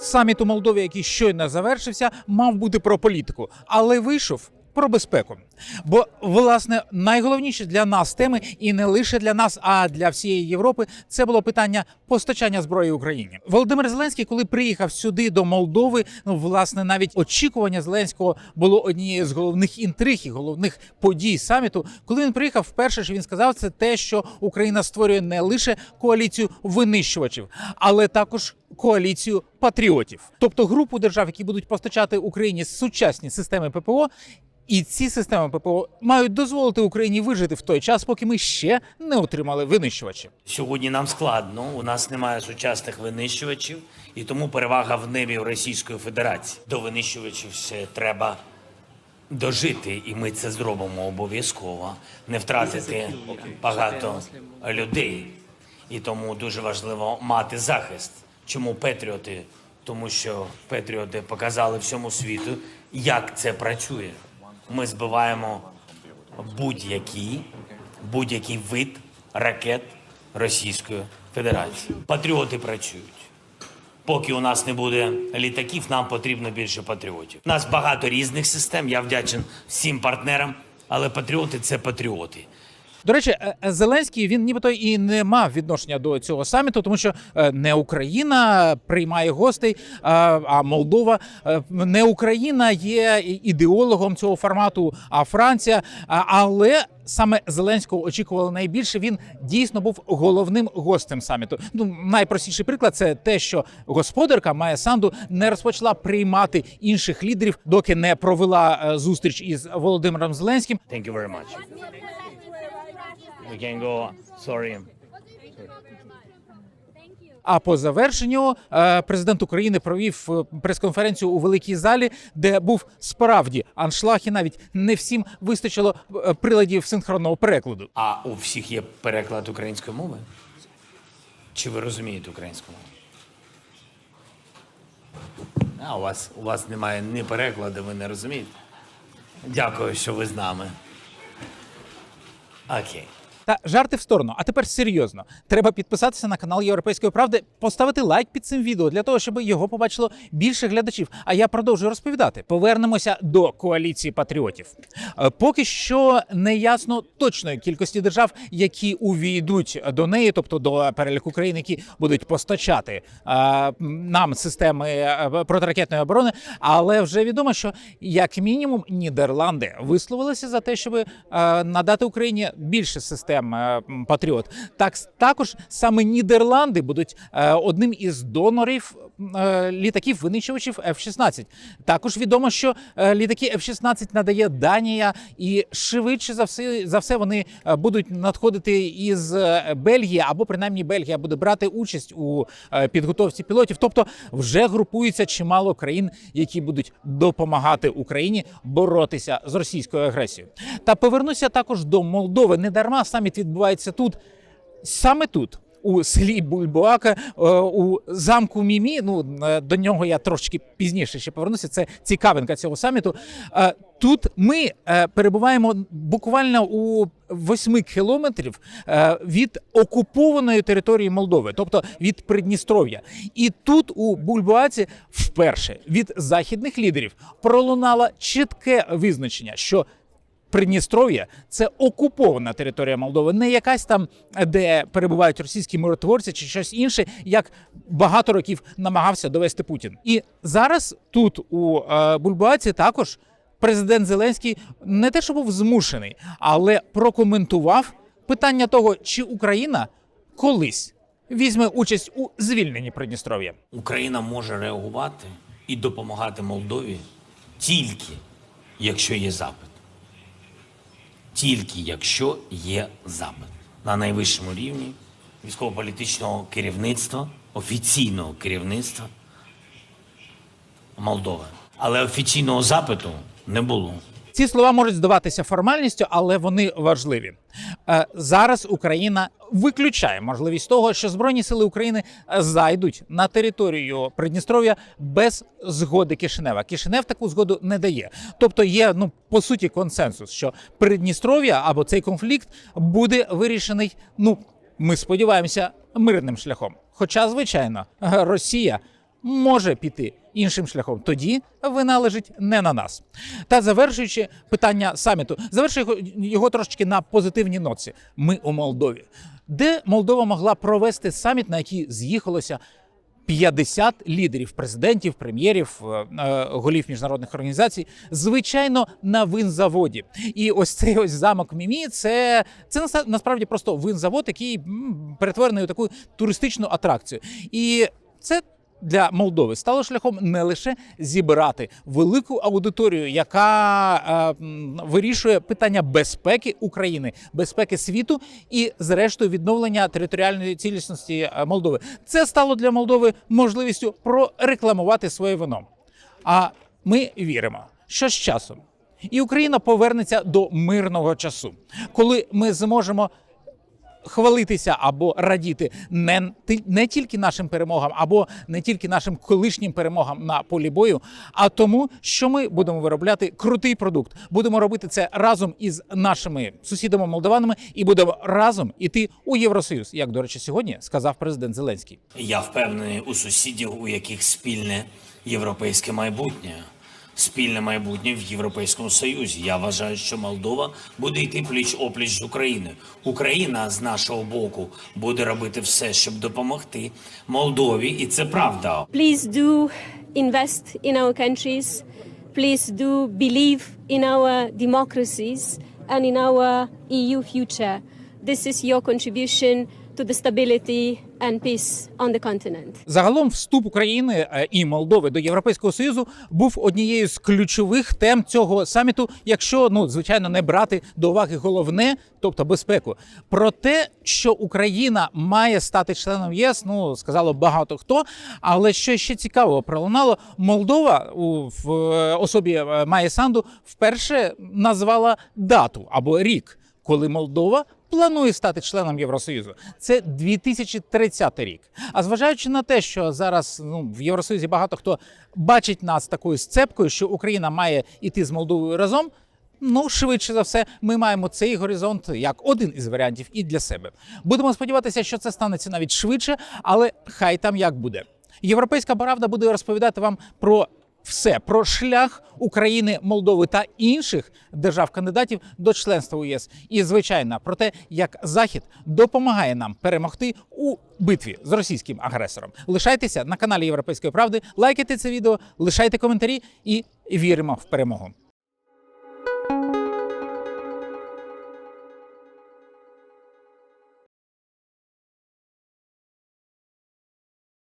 Саміт у Молдові, який щойно завершився, мав бути про політику, але вийшов. Про безпеку, бо власне найголовніше для нас теми, і не лише для нас, а для всієї Європи, це було питання постачання зброї Україні. Володимир Зеленський, коли приїхав сюди до Молдови, ну власне навіть очікування Зеленського було однією з головних інтриг і головних подій саміту. Коли він приїхав, вперше що він сказав, це те, що Україна створює не лише коаліцію винищувачів, але також коаліцію патріотів, тобто групу держав, які будуть постачати Україні сучасні системи ППО. І ці системи ППО мають дозволити Україні вижити в той час, поки ми ще не отримали винищувачі. Сьогодні нам складно. У нас немає сучасних винищувачів, і тому перевага в небі у Російської Федерації. До винищувачів ще треба дожити, і ми це зробимо обов'язково. Не втратити багато людей. І тому дуже важливо мати захист. Чому Петріоти? Тому що Петріоти показали всьому світу, як це працює. Ми збиваємо будь-який будь-який вид ракет Російської Федерації. Патріоти працюють. Поки у нас не буде літаків, нам потрібно більше патріотів. У нас багато різних систем. Я вдячен всім партнерам, але патріоти це патріоти. До речі, е, е, Зеленський він нібито і не мав відношення до цього саміту, тому що е, не Україна приймає гостей, а Молдова. Не Україна є ідеологом цього формату, а Франція. Але саме Зеленського очікували найбільше. Він дійсно був головним гостем саміту. Ну найпростіший приклад це те, що господарка Майя Санду не розпочала приймати інших лідерів, доки не провела зустріч із Володимиром Зеленським. Thank you very much. We can go. Sorry. А по завершенню е, президент України провів е, прес-конференцію у великій залі, де був справді аншлаг, і навіть не всім вистачило е, приладів синхронного перекладу. А у всіх є переклад української мови? Чи ви розумієте українську мову? А у вас, у вас немає ні перекладу, ви не розумієте? Дякую, що ви з нами. Окей. Та жарти в сторону. А тепер серйозно. Треба підписатися на канал Європейської правди, поставити лайк під цим відео для того, щоб його побачило більше глядачів. А я продовжую розповідати. Повернемося до коаліції патріотів. Е, Поки що не ясно точної кількості держав, які увійдуть до неї, тобто до переліку країн, які будуть постачати е, нам системи е, протиракетної оборони. Але вже відомо, що як мінімум Нідерланди висловилися за те, щоб надати Україні більше систем е, Патріот. Так також саме Нідерланди будуть е, одним із донорів е, літаків винищувачів F-16. Також відомо, що літаки F-16 надає Данія, і швидше за все за все вони будуть надходити із Бельгії, або принаймні Бельгія буде брати участь у підготовці пілотів. Тобто вже групується чимало країн, які будуть допомагати Україні боротися з російською агресією. Та повернуся також до Молдови. Не дарма саміт відбувається тут, саме тут. У селі Бульбоака е, у замку Мімі. Ну е, до нього я трошки пізніше ще повернуся. Це цікавинка цього саміту. Е, Тут ми перебуваємо буквально у 8 кілометрів від окупованої території Молдови, тобто від Придністров'я. І тут у Бульбоаці вперше від західних лідерів пролунало чітке визначення, що Придністров'я це окупована територія Молдови, не якась там, де перебувають російські миротворці чи щось інше, як багато років намагався довести Путін. І зараз тут у е, також президент Зеленський не те, що був змушений, але прокоментував питання того, чи Україна колись візьме участь у звільненні Придністров'я. Україна може реагувати і допомагати Молдові тільки якщо є запит. Тільки якщо є запит на найвищому рівні військово-політичного керівництва, офіційного керівництва Молдови. Але офіційного запиту не було. Ці слова можуть здаватися формальністю, але вони важливі. Е, Зараз Україна виключає можливість того, що Збройні сили України зайдуть на територію Придністров'я без згоди Кишинева. Кишинев таку згоду не дає. Тобто є ну по суті консенсус, що Придністров'я або цей конфлікт буде вирішений. Ну ми сподіваємося, мирним шляхом. Хоча, звичайно, Росія може піти іншим шляхом. Тоді вина лежить не на нас. Та завершуючи питання саміту, завершую його, трошечки на позитивній ноці. Ми у Молдові, де Молдова могла провести саміт, на який з'їхалося 50 лідерів, президентів, прем'єрів, е, е, голів міжнародних організацій, звичайно, на винзаводі. І ось цей ось замок Мімі, це, це насправді просто винзавод, який перетворений у таку туристичну атракцію. І це. Для Молдови стало шляхом не лише зібрати велику аудиторію, яка е, вирішує питання безпеки України, безпеки світу і, зрештою, відновлення територіальної цілісності е, Молдови. Це стало для Молдови можливістю прорекламувати своє вино. А ми віримо, що з часом і Україна повернеться до мирного часу, коли ми зможемо хвалитися або радіти не, не тільки нашим перемогам, або не тільки нашим колишнім перемогам на полі бою, а тому, що ми будемо виробляти крутий продукт. Будемо робити це разом із нашими сусідами молдаванами і будемо разом іти у Євросоюз, як до речі, сьогодні сказав президент Зеленський. Я впевнений у сусідів, у яких спільне європейське майбутнє. Спільне майбутнє в Європейському Союзі. Я вважаю, що Молдова буде йти пліч опліч з Україною. Україна з нашого боку буде робити все, щоб допомогти Молдові, і це правда. Please do invest in our countries. Please do believe in our democracies and in our EU future. This is your contribution to the stability and peace on the continent. Загалом вступ України е, і Молдови до Європейського Союзу був однією з ключових тем цього саміту, якщо ну звичайно не брати до уваги головне, тобто безпеку. Про те, що Україна має стати членом ЄС, ну сказало багато хто. Але що ще цікавого пролунало, Молдова у в е, особі е, Майя Санду вперше назвала дату або рік, коли Молдова планує стати членом Євросоюзу. Це 2030 рік. А зважаючи на те, що зараз ну, в Євросоюзі багато хто бачить нас такою сцепкою, що Україна має іти з Молдовою разом. Ну, швидше за все, ми маємо цей горизонт як один із варіантів і для себе. Будемо сподіватися, що це станеться навіть швидше, але хай там як буде. Європейська правда буде розповідати вам про все про шлях України, Молдови та інших держав-кандидатів до членства у ЄС. І звичайно про те, як Захід допомагає нам перемогти у битві з російським агресором. Лишайтеся на каналі Європейської правди, лайкайте це відео, лишайте коментарі і віримо в перемогу.